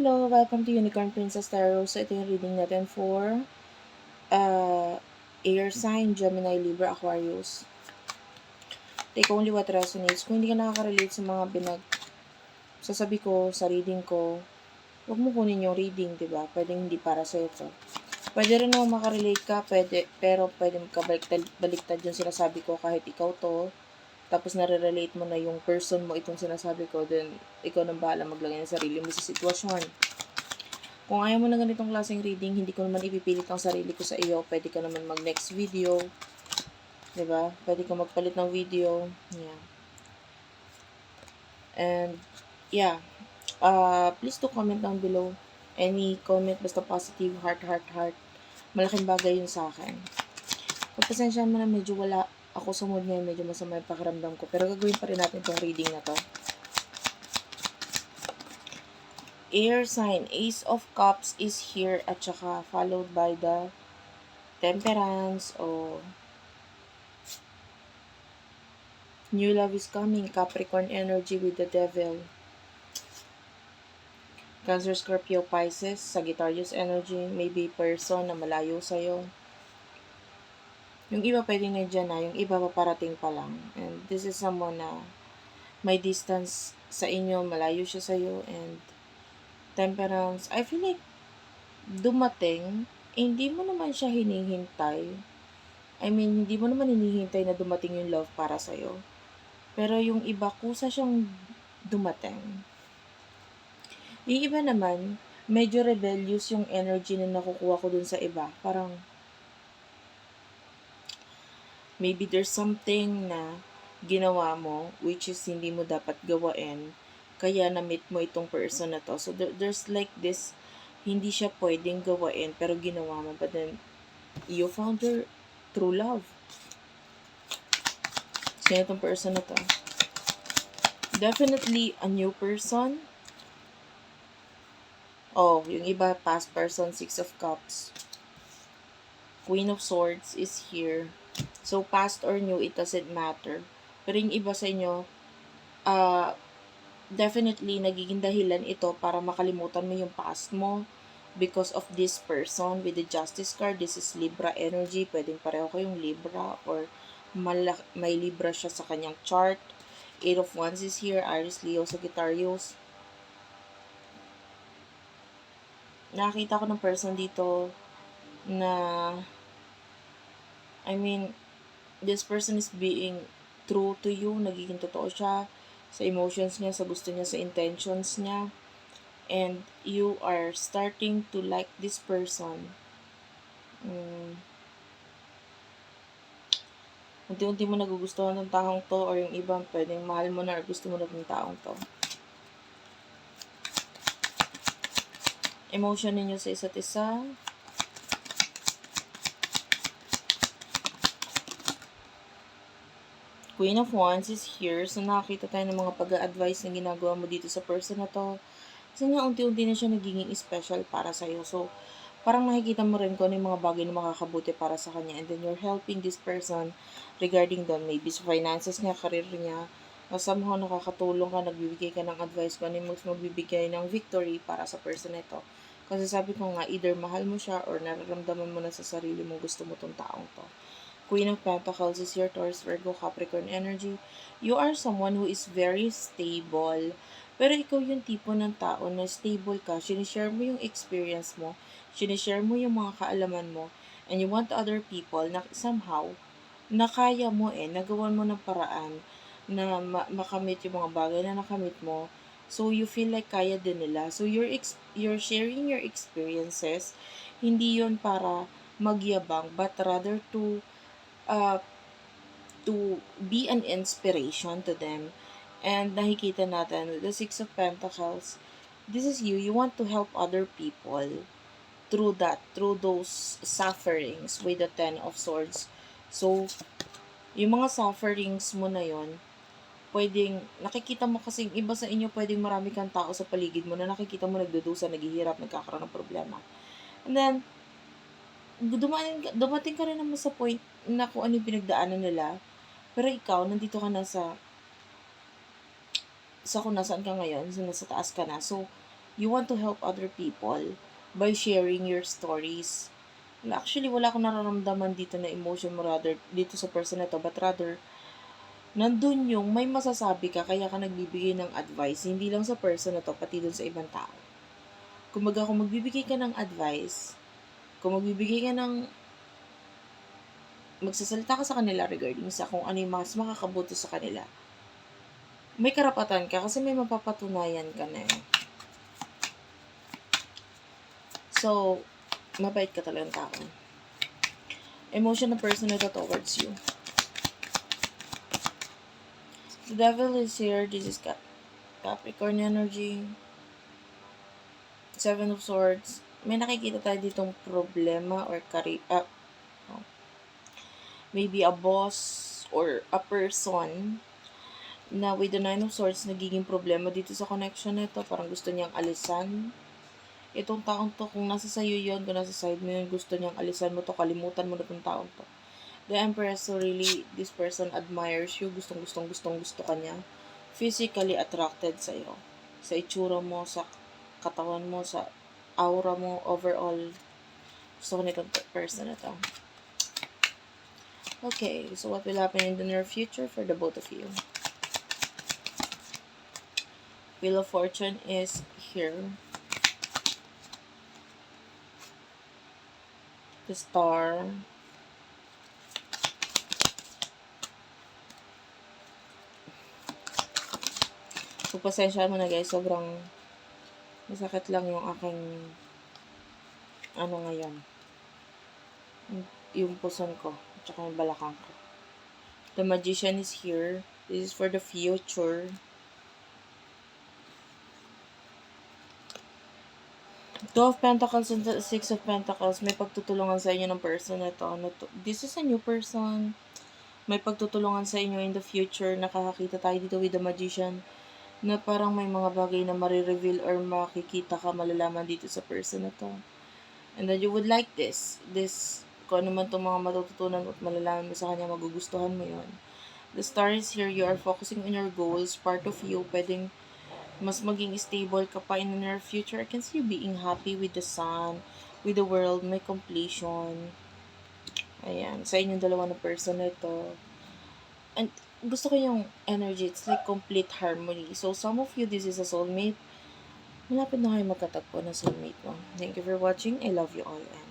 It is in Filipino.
Hello, welcome to Unicorn Princess Tarot. So, ito yung reading natin for uh, air sign, Gemini, Libra, Aquarius. Take only what resonates. Kung hindi ka nakaka-relate sa mga binag sasabi ko sa reading ko, huwag mo kunin yung reading, di ba? Pwedeng hindi para sa ito. Pwede rin naman makarelate ka, pwede, pero pwede makabaliktad baliktad yung sinasabi ko kahit ikaw to. Tapos nare-relate mo na yung person mo itong sinasabi ko, then ikaw nang bahala maglagay ng sarili mo sa sitwasyon. Kung ayaw mo na ganitong klaseng reading, hindi ko naman ipipilit ang sarili ko sa iyo. Pwede ka naman mag next video. ba? Pwede ka magpalit ng video. Yeah. And, yeah. Uh, please do comment down below. Any comment, basta positive, heart, heart, heart. Malaking bagay yun sa akin. Pagpasensya mo na medyo wala ako sa mood ngayon, medyo masama yung pakiramdam ko. Pero gagawin pa rin natin itong reading na to. Air sign, Ace of Cups is here at saka followed by the Temperance o New love is coming, Capricorn energy with the devil. Cancer, Scorpio, Pisces, Sagittarius energy, maybe person na malayo sa'yo. Yung iba pwedeng nandiyan na, yung iba paparating pa lang. And this is someone na may distance sa inyo, malayo siya sa'yo, and temperance. I feel like dumating, eh, hindi mo naman siya hinihintay. I mean, hindi mo naman hinihintay na dumating yung love para sa'yo. Pero yung iba, kusa siyang dumating. Yung iba naman, medyo rebellious yung energy na nakukuha ko dun sa iba. Parang, maybe there's something na ginawa mo which is hindi mo dapat gawain kaya na-meet mo itong person na to. So, there, there's like this, hindi siya pwedeng gawain pero ginawa mo. But then, you found your true love. Sino itong person na to? Definitely a new person. Oh, yung iba, past person, Six of Cups. Queen of Swords is here. So, past or new, it doesn't matter. Pero yung iba sa inyo, uh, definitely, nagiging dahilan ito para makalimutan mo yung past mo because of this person with the Justice card. This is Libra energy. Pwedeng pareho kayong Libra or malak may Libra siya sa kanyang chart. Eight of Wands is here. Aries, Leo, Sagittarius. Nakita ko ng person dito na I mean, this person is being true to you, nagiging totoo siya sa emotions niya, sa gusto niya, sa intentions niya. And you are starting to like this person. Mm. Unti-unti mo nagugustuhan ng taong to or yung ibang pwedeng mahal mo na or gusto mo na ng taong to. Emotion ninyo sa isa't isa. Queen of Wands is here. So, nakakita tayo ng mga pag-advise na ginagawa mo dito sa person na to. Kasi nga, unti-unti na siya nagiging special para sa'yo. So, parang nakikita mo rin kung ano yung mga bagay na makakabuti para sa kanya. And then, you're helping this person regarding doon. Maybe sa finances niya, career niya. O somehow, nakakatulong ka, nagbibigay ka ng advice kung ano yung magbibigay ng victory para sa person na ito. Kasi sabi ko nga, either mahal mo siya or nararamdaman mo na sa sarili mo gusto mo tong taong to. Queen of Pentacles is your Taurus, Virgo, Capricorn energy. You are someone who is very stable. Pero ikaw yung tipo ng tao na stable ka. Sinishare mo yung experience mo. Sinishare mo yung mga kaalaman mo. And you want other people na somehow, na kaya mo eh, nagawan mo ng paraan na ma- makamit yung mga bagay na nakamit mo. So, you feel like kaya din nila. So, you're, ex- you're sharing your experiences. Hindi yon para magyabang, but rather to uh, to be an inspiration to them. And nakikita natin the Six of Pentacles, this is you. You want to help other people through that, through those sufferings with the Ten of Swords. So, yung mga sufferings mo na yon pwedeng, nakikita mo kasi iba sa inyo, pwedeng marami kang tao sa paligid mo na nakikita mo nagdudusa, naghihirap, nagkakaroon ng problema. And then, dumating, dumating ka rin naman sa point na kung ano yung pinagdaanan nila. Pero ikaw, nandito ka na sa sa kung nasaan ka ngayon, so nasa taas ka na. So, you want to help other people by sharing your stories. Actually, wala akong nararamdaman dito na emotion mo rather dito sa person na to, but rather, nandun yung may masasabi ka, kaya ka nagbibigay ng advice, hindi lang sa person na to, pati dun sa ibang tao. Kumbaga, kung magbibigay ka ng advice, kung magbibigay ka ng magsasalita ka sa kanila regarding sa kung ano yung mas makakabuto sa kanila, may karapatan ka kasi may mapapatunayan ka na eh. So, mabait ka talagang tao. Emotion ng person ito towards you. The devil is here. This is Cap Capricorn energy. Seven of Swords. May nakikita tayo ditong problema or kari oh. Maybe a boss or a person na with the Nine of Swords nagiging problema dito sa connection nito. Parang gusto niyang alisan. Itong taong to, kung nasa sayo yun, kung nasa side mo yun, gusto niyang alisan mo to, kalimutan mo na itong taong to. The Empress, so really, this person admires you, gustong gustong gustong gusto ka niya. Physically attracted sa iyo. Sa itsura mo, sa katawan mo, sa aura mo, overall. Gusto ko nitong person na to. Okay, so what will happen in the near future for the both of you? Wheel of Fortune is here. The Star. So, pasensya mo na guys. Sobrang masakit lang yung aking ano ngayon. Yung, puson ko. At saka yung balakang ko. The Magician is here. This is for the future. Two of Pentacles and the Six of Pentacles, may pagtutulungan sa inyo ng person na. Ano to. This is a new person. May pagtutulungan sa inyo in the future. Nakakakita tayo dito with the Magician na parang may mga bagay na marireveal or makikita ka, malalaman dito sa person na to. And then you would like this. This, kung ano man itong mga matututunan at malalaman mo sa kanya, magugustuhan mo yon The star is here. You are focusing on your goals. Part of you, pwedeng mas maging stable ka pa in the near future. I can see you being happy with the sun, with the world, may completion. Ayan, sa inyong dalawa na person na ito. And gusto ko yung energy. It's like complete harmony. So, some of you, this is a soulmate. Malapit na kayo magkatagpo ng soulmate mo. Thank you for watching. I love you all. And